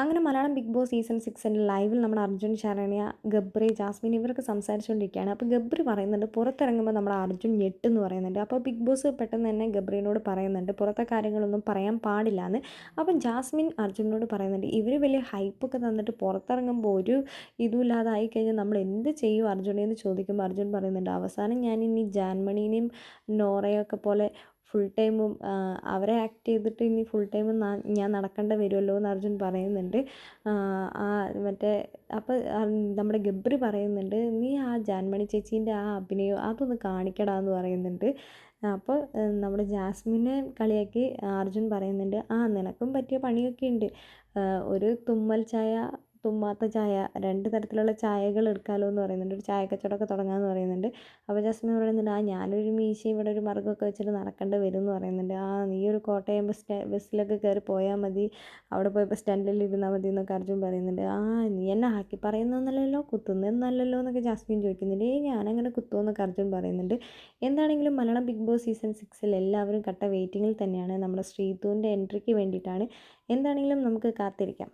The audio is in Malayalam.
അങ്ങനെ മലയാളം ബിഗ് ബോസ് സീസൺ സിക്സിന്റെ ലൈവിൽ നമ്മൾ അർജുൻ ശരണ്യ ഗബ്രി ജാസ്മിൻ ഇവരൊക്കെ സംസാരിച്ചുകൊണ്ടിരിക്കുകയാണ്. അപ്പോൾ ഗബ്രി പറയുന്നുണ്ട് പുറത്തിറങ്ങുമ്പോൾ നമ്മൾ അർജുൻ ഞെട്ടെന്ന് പറയുന്നുണ്ട്. അപ്പോൾ ബിഗ് ബോസ് പെട്ടെന്ന് തന്നെ ഗബ്രീനോട് പറയുന്നുണ്ട് പുറത്തെ കാര്യങ്ങളൊന്നും പറയാൻ പാടില്ല എന്ന്. അപ്പം ജാസ്മിൻ അർജുനോട് പറയുന്നുണ്ട് ഇവർ വലിയ ഹൈപ്പൊക്കെ തന്നിട്ട് പുറത്തിറങ്ങുമ്പോൾ ഒരു ഇതുമില്ലാതെ ആയി കഴിഞ്ഞാൽ നമ്മൾ എന്ത് ചെയ്യും അർജുനെന്ന് ചോദിക്കുമ്പോൾ അർജുൻ പറയുന്നുണ്ട് അവസാനം ഞാൻ ഇനി ജാൻമണീനെയും നോറയൊക്കെ പോലെ ഫുൾ ടൈമും അവരെ ആക്ട് ചെയ്തിട്ട് ഇനി ഫുൾ ടൈമും ഞാൻ നടക്കേണ്ടി വരുമല്ലോ എന്ന് അർജുൻ പറയുന്നുണ്ട്. ആ മറ്റേ അപ്പോൾ നമ്മുടെ ഗബ്രി പറയുന്നുണ്ട് നീ ആ ജാൻമണി ചേച്ചീന്റെ ആ അഭിനയം അതൊന്ന് കാണിക്കടാ എന്ന് പറയുന്നുണ്ട്. അപ്പോൾ നമ്മുടെ ജാസ്മിനെ കളിയാക്കി അർജുൻ പറയുന്നുണ്ട് ആ നിനക്കും പറ്റിയ പണിയൊക്കെ ഉണ്ട്. ഒരു തുമ്മൽ ചായ തുമ്മാത്ത ചായ രണ്ട് തരത്തിലുള്ള ചായകൾ എടുക്കാമല്ലോ എന്ന് പറയുന്നുണ്ട്. ഒരു ചായ കച്ചവടമൊക്കെ തുടങ്ങാമെന്ന് പറയുന്നുണ്ട്. അപ്പോൾ ജസ്മിൻ പറയുന്നുണ്ട് ആ ഞാനൊരു മീശ ഇവിടെ ഒരു മറുകൊക്കെ വെച്ചിട്ട് നടക്കേണ്ടി വരും എന്ന് പറയുന്നുണ്ട്. ആ നീ ഒരു കോട്ടയം ബസ് സ്റ്റാ ബസ്സിലൊക്കെ കയറി പോയാൽ മതി. അവിടെ പോയി സ്റ്റാൻഡിൽ ഇരുന്നാൽ മതി എന്നൊക്കെ അർജുൻ പറയുന്നുണ്ട്. ആ നീ എന്നെ ആക്കി പറയുന്നതെന്നല്ലല്ലോ? കുത്തുന്നതെന്നല്ലല്ലോ? എന്നൊക്കെ ജാസ്മിൻ ചോദിക്കുന്നുണ്ട്. ഏയ് ഞാനങ്ങനെ കുത്തുമെന്നൊക്കെ അർജുൻ പറയുന്നുണ്ട്. എന്താണെങ്കിലും മലയാളം ബിഗ് ബോസ് സീസൺ സിക്സിൽ എല്ലാവരും കട്ട വെയിറ്റിങ്ങിൽ തന്നെയാണ്. നമ്മുടെ ശ്രീതുവിന്റെ എൻട്രിക്ക് വേണ്ടിയിട്ടാണ്. എന്താണെങ്കിലും നമുക്ക് കാത്തിരിക്കാം.